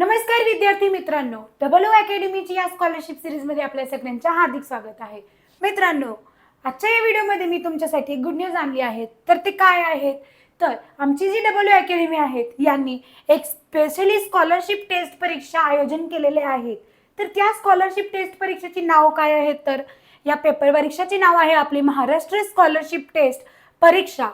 नमस्कार विद्यार्थी मित्रांनो. डबल ओ अकॅडमीची या स्कॉलरशिप सिरीजमध्ये आपल्या सगळ्यांचं हार्दिक स्वागत आहे. मित्रांनो आजच्या या व्हिडिओमध्ये मी तुमच्यासाठी गुड न्यूज आणली आहेत तर ते काय आहेत? तर आमची जी डबल ओ अकॅडमी आहेत यांनी एक स्पेशली स्कॉलरशिप टेस्ट परीक्षा आयोजन केलेले आहेत तर त्या स्कॉलरशिप टेस्ट परीक्षेची नाव काय आहेत तर या पेपर परीक्षाचे नाव आहे आपली महाराष्ट्र स्कॉलरशिप टेस्ट परीक्षा.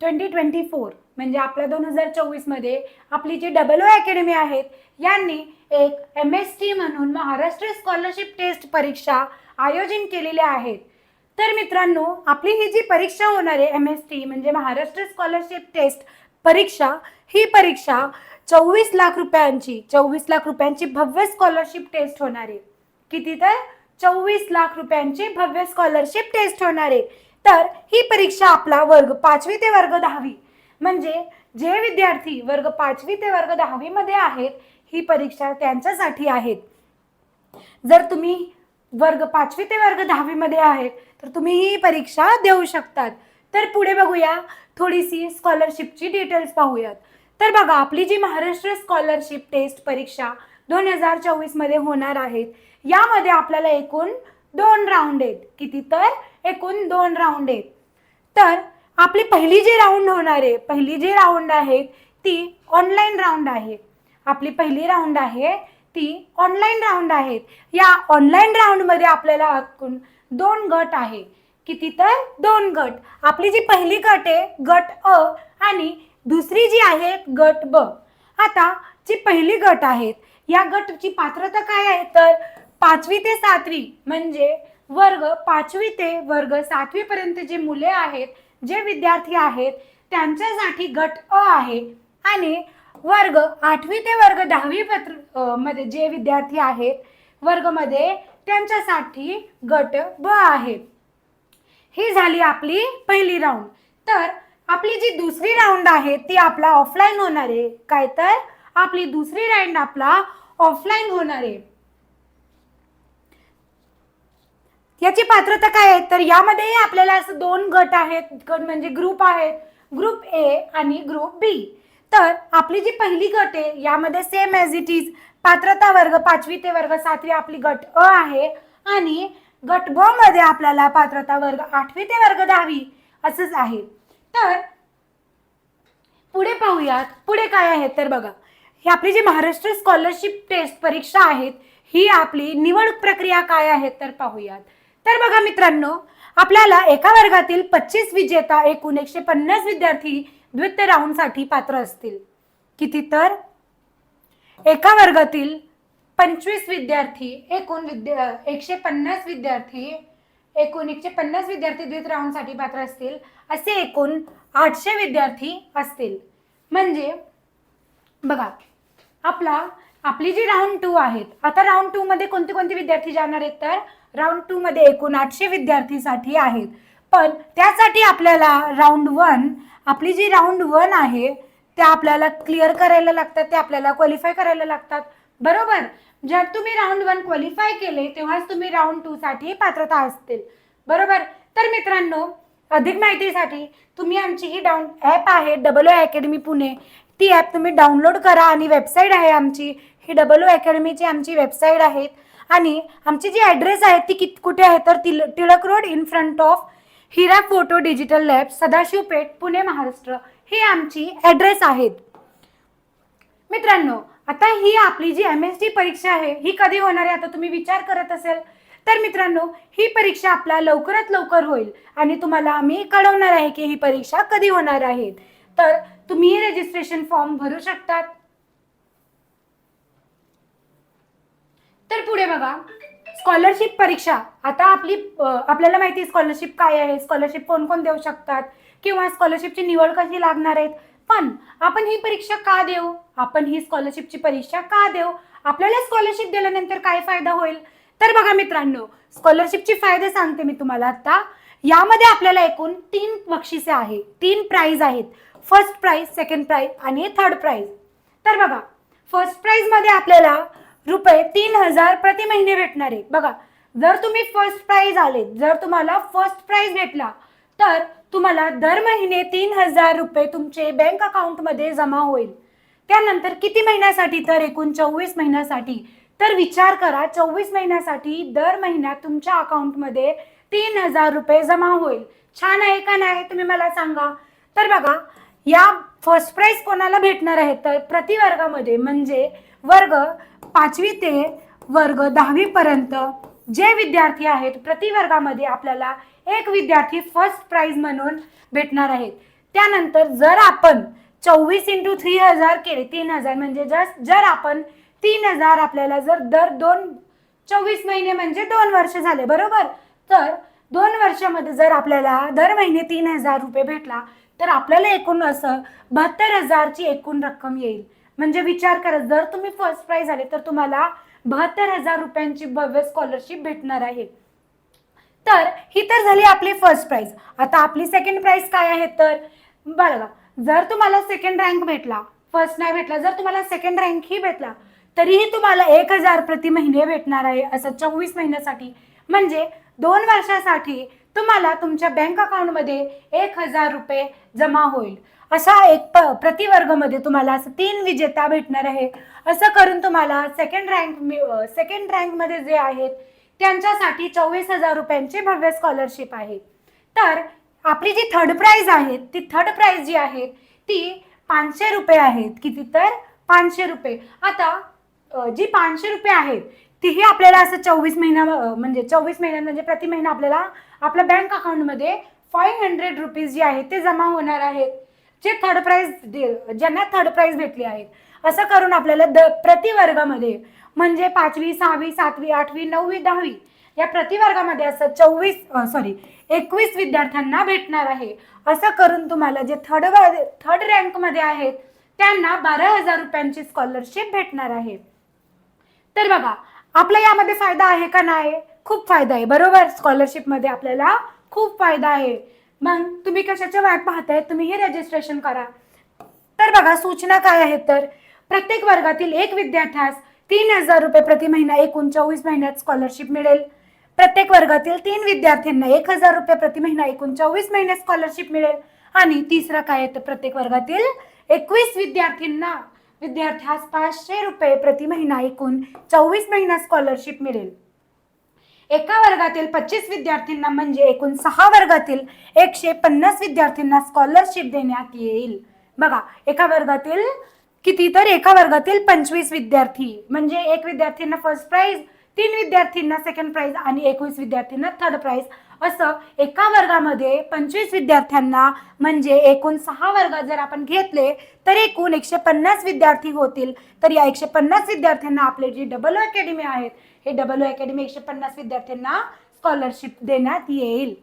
ट्वेंटी ट्वेंटी फोर म्हणजे आपल्या दोन हजार चोवीसमध्ये आपली जी डबल ओ अकॅडमी आहेत यांनी एक एम एस टी म्हणून महाराष्ट्र स्कॉलरशिप टेस्ट परीक्षा आयोजन केलेल्या आहेत तर मित्रांनो आपली ही जी परीक्षा होणार आहे एम एस टी म्हणजे महाराष्ट्र स्कॉलरशिप टेस्ट परीक्षा ही परीक्षा चोवीस लाख रुपयांची चोवीस लाख रुपयांची भव्य स्कॉलरशिप टेस्ट होणार आहे. किती तर? चोवीस लाख रुपयांची भव्य स्कॉलरशिप टेस्ट होणार आहे. तर ही परीक्षा आपला वर्ग पाचवी ते वर्ग दहावी. म्हणजे जे विद्यार्थी वर्ग पाचवी ते वर्ग दहावीमध्ये आहेत ही परीक्षा त्यांच्यासाठी आहेत. जर तुम्ही वर्ग पाचवी ते वर्ग दहावीमध्ये आहेत तर तुम्ही ही परीक्षा देऊ शकतात. तर पुढे बघूया थोडीशी स्कॉलरशिपची डिटेल्स पाहूयात. तर बघा आपली जी महाराष्ट्र स्कॉलरशिप टेस्ट परीक्षा दोन हजार चोवीसमध्ये होणार आहेत यामध्ये आपल्याला एकूण दोन राऊंड आहेत. किती तर? एकूण दोन राऊंड आहेत. तर आपली पहिली जी राऊंड होणार आहे पहिली जी राऊंड आहे ती ऑनलाईन राऊंड आहे. आपली पहिली राऊंड आहे ती ऑनलाईन राऊंड आहेत या ऑनलाईन राऊंडमध्ये आपल्याला एकूण दोन गट आहे. किती तर? दोन गट. आपली जी पहिली गट आहे गट अ आणि दुसरी जी आहे गट ब. आता जी पहिली गट आहेत या गटची पात्रता काय आहे? तर पाचवी ते सातवी म्हणजे वर्ग पाचवी ते वर्ग सातवी पर्यंत जे मुले आहेत जे विद्यार्थी आहेत त्यांच्यासाठी गट अ आहे. आणि वर्ग आठवी ते वर्ग दहावी पत्रमध्ये जे विद्यार्थी आहेत वर्गमध्ये त्यांच्यासाठी गट ब आहे. ही झाली आपली पहिली राऊंड तर आपली जी दुसरी राऊंड आहे ती आपला ऑफलाईन होणार आहे. काय तर? आपली दुसरी राऊंड आपला ऑफलाईन होणार आहे. याची पात्रता काय आहे? तर यामध्ये आपल्याला असं दोन गट आहेत. गट म्हणजे ग्रुप आहेत ग्रुप ए आणि ग्रुप बी तर आपली जी पहिली गट आहे यामध्ये सेम ॲज इट इज पात्रता वर्ग पाचवी ते वर्ग सातवी आपली गट अ आहे. आणि गट ब मध्ये आपल्याला पात्रता वर्ग आठवी ते वर्ग दहावी असंच आहे. तर पुढे पाहूयात. पुढे काय आहे? तर बघा. ही आपली जी महाराष्ट्र स्कॉलरशिप टेस्ट परीक्षा आहेत ही आपली निवड प्रक्रिया काय आहे? तर पाहूयात. तर बघा मित्रांनो आपल्याला एका वर्गातील पच्चीस विजेता एकूण एकशे पन्नास विद्यार्थी द्वितीय राऊंडसाठी पात्र असतील. किती तर? एका वर्गातील पंचवीस विद्यार्थी एकूण विद्या एकशे पन्नास विद्यार्थी एकूण एकशे पन्नास विद्यार्थी द्वित राऊंडसाठी पात्र असतील असे एकूण आठशे विद्यार्थी असतील. म्हणजे बघा आपला आपली जी राऊंड टू आहेत आता राऊंड टू मध्ये कोणते कोणते विद्यार्थी जाणार आहेत तर? राऊंड टू मध्ये एकूण आठशे विद्यार्थीसाठी आहेत. पण त्यासाठी आपल्याला राऊंड वन आपली जी राऊंड वन आहे त्या आपल्याला क्लिअर करायला लागतात ते आपल्याला क्वालिफाय करायला लागतात. बरोबर? जर तुम्ही राऊंड वन क्वालिफाय केले तेव्हाच तुम्ही राऊंड टू साठी पात्रता असतील. बरोबर? तर मित्रांनो अधिक माहितीसाठी तुम्ही आमची ही डाऊन ॲप आहे डबल ओ अकॅडमी पुणे ती ॲप तुम्ही डाउनलोड करा आणि वेबसाईट आहे आमची. ही डबल ओ अकॅडमीची आमची वेबसाईट आहे आणि आमची जी ॲड्रेस आहे ती कित कुठे आहे तर तिल Tilak road in front of Hira photo digital lab Sadashiv Peth Pune Maharashtra. ही आमची ॲड्रेस आहेत. मित्रांनो आता ही आपली जी एम एस टी परीक्षा आहे ही कधी होणार आहे आता तुम्ही विचार करत असेल. तर मित्रांनो ही परीक्षा आपल्या लवकरात लवकर होईल आणि तुम्हाला आम्ही कळवणार आहे की ही परीक्षा कधी होणार आहे. तर तुम्ही रजिस्ट्रेशन फॉर्म भरू शकतात. तर पुढे बघा. स्कॉलरशिप परीक्षा. आता आपली आपल्याला माहिती आहे स्कॉलरशिप काय आहे? स्कॉलरशिप कोण कोण देऊ शकतात? किंवा स्कॉलरशिपची निवड कशी लागणार आहेत? पण आपण ही परीक्षा का देऊ? आपण ही स्कॉलरशिपची परीक्षा का देऊ? आपल्याला स्कॉलरशिप दिल्यानंतर काय फायदा होईल? तर बघा मित्रांनो स्कॉलरशिपचे फायदे सांगते मी तुम्हाला आता. यामध्ये आपल्याला एकूण तीन बक्षिसे आहे तीन प्राईज आहेत. फर्स्ट प्राईज सेकंड प्राईज आणि थर्ड प्राईज तर बघा फर्स्ट प्राईजमध्ये आपल्याला रुपये तीन हजार प्रति महिने भेटणार आहे. बघा जर तुम्ही फर्स्ट प्राइज आले जर तुम्हाला फर्स्ट प्राइज भेटला तर तुम्हाला दर महिने तीन हजार रुपये तुमचे बँक अकाउंटमध्ये जमा होईल. त्यानंतर किती महिन्यासाठी? तर एकूण चोवीस महिन्यासाठी. तर विचार करा चोवीस महिन्यासाठी दर महिन्यात तुमच्या अकाउंटमध्ये तीन हजार रुपये जमा होईल. छान आहे का नाही? तुम्ही मला सांगा. तर बघा या फर्स्ट प्राइज कोणाला भेटणार आहे? तर प्रतिवर्गामध्ये म्हणजे वर्ग पाचवी ते वर्ग दहावीपर्यंत जे विद्यार्थी आहेत प्रतिवर्गामध्ये आपल्याला एक विद्यार्थी फर्स्ट प्राईज म्हणून भेटणार आहेत. त्यानंतर जर आपण चोवीस इंटू थ्री हजार केले तीन हजार म्हणजे जस जर आपण तीन हजार आपल्याला जर दर दोन चोवीस महिने म्हणजे दोन वर्ष झाले बरोबर? तर दोन वर्षामध्ये जर आपल्याला दर महिने तीन हजार रुपये भेटला तर आपल्याला एकूण असं बहात्तर हजारची एकूण रक्कम येईल. म्हणजे विचार करा जर तुम्ही फर्स्ट प्राईज आले तर तुम्हाला बहात्तर हजार रुपयांची भव्य स्कॉलरशिप भेटणार आहे. तर ही तर झाली आपली फर्स्ट प्राईज आता आपली सेकंड प्राईज काय आहे तर बघा जर तुम्हाला सेकंड रँक भेटला फर्स्ट नाही भेटला जर तुम्हाला सेकंड रँक ही भेटला तरीही तुम्हाला एक हजार प्रति महिने भेटणार आहे असं चोवीस महिन्यासाठी. म्हणजे दोन वर्षासाठी तुम्हाला तुमच्या बँक अकाउंटमध्ये एक हजार रुपये जमा होईल. असा एक प प्रतिवर्गमध्ये तुम्हाला असं तीन विजेता भेटणार आहे. असं करून तुम्हाला सेकंड रँक सेकंड रँकमध्ये जे आहेत त्यांच्यासाठी चोवीस हजार रुपयांची भव्य स्कॉलरशिप आहे. तर आपली जी थर्ड प्राईज आहे ती थर्ड प्राईज जी आहे ती पाचशे रुपये आहेत. किती तर? पाचशे रुपये. आता जी पाचशे रुपये आहेत तीही आपल्याला असं चोवीस महिना म्हणजे चोवीस महिन्यात म्हणजे प्रति महिना आपल्याला आपल्या बँक अकाउंटमध्ये फाईव्ह हंड्रेड रुपीज जे आहेत ते जमा होणार आहेत. जे थर्ड प्राइज ज्यांना थर्ड प्राईज भेटली आहेत. असं करून आपल्याला द प्रतिवर्गामध्ये म्हणजे पाचवी सहावी सातवी आठवी नववी दहावी या प्रतिवर्गामध्ये असं चोवीस सॉरी एकवीस विद्यार्थ्यांना भेटणार आहे. असं करून तुम्हाला जे थर्ड थर्ड रँकमध्ये आहेत त्यांना बारा हजार रुपयांची स्कॉलरशिप भेटणार आहे. तर बघा आपला यामध्ये फायदा आहे का नाही? खूप फायदा आहे. बरोबर? स्कॉलरशिपमध्ये आपल्याला खूप फायदा आहे. मग तुम्ही कशाच्या वाट पाहताय? तुम्ही हे रजिस्ट्रेशन करा. तर बघा सूचना काय आहेत तर प्रत्येक वर्गातील एक विद्यार्थ्यास तीन हजार रुपये प्रति महिना एकूण चोवीस महिन्यात स्कॉलरशिप मिळेल. प्रत्येक वर्गातील तीन विद्यार्थ्यांना एक हजार रुपये प्रति महिना एकूण चोवीस महिन्यात स्कॉलरशिप मिळेल. आणि तिसरा काय आहे तर प्रत्येक वर्गातील एकवीस विद्यार्थ्यांना विद्यार्थ्यास पाचशे रुपये प्रति महिना एकूण चोवीस महिना स्कॉलरशिप मिळेल. एका वर्गातील पच्चीस विद्यार्थ्यांना म्हणजे एकूण सहा वर्गातील एकशे पन्नास विद्यार्थ्यांना स्कॉलरशिप देण्यात येईल. बघा एका वर्गातील किती तर एका वर्गातील पंचवीस विद्यार्थी म्हणजे एक विद्यार्थ्यांना फर्स्ट प्राइज तीन विद्यार्थ्यांना सेकंड प्राईज आणि एकवीस विद्यार्थ्यांना थर्ड प्राईज असं एका वर्गामध्ये पंचवीस विद्यार्थ्यांना म्हणजे एकूण सहा वर्ग जर आपण घेतले तर एकूण एकशे पन्नास विद्यार्थी होतील. तर या एकशे पन्नास विद्यार्थ्यांना आपले जी डबल अकॅडमी आहेत हे डबल अकॅडमी एकशे पन्नास विद्यार्थ्यांना स्कॉलरशिप देण्यात येईल.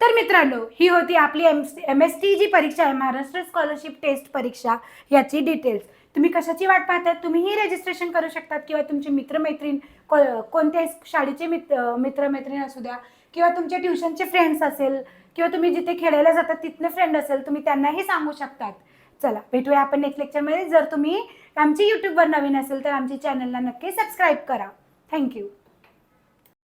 तर मित्रांनो ही होती आपली M M S T G परीक्षा आहे महाराष्ट्र स्कॉलरशिप टेस्ट परीक्षा याची डिटेल्स तुम्ही कशाची वाट पाहतात तुम्हीही रजिस्ट्रेशन करू शकतात किंवा तुमचे मित्रमैत्रीण को कोणत्याही शाळेचे मित्र मित्रमैत्रीण असू द्या किंवा तुमचे ट्युशनचे फ्रेंड्स असेल किंवा तुम्ही जिथे खेळायला जातात तिथले फ्रेंड असेल तुम्ही त्यांनाही सांगू शकतात. चला भेटूया आपण नेक्स्ट लेक्चरमध्ये जर तुम्ही आमची यूट्यूबवर नवीन असेल तर आमच्या चॅनलला नक्की सबस्क्राईब करा. थँक्यू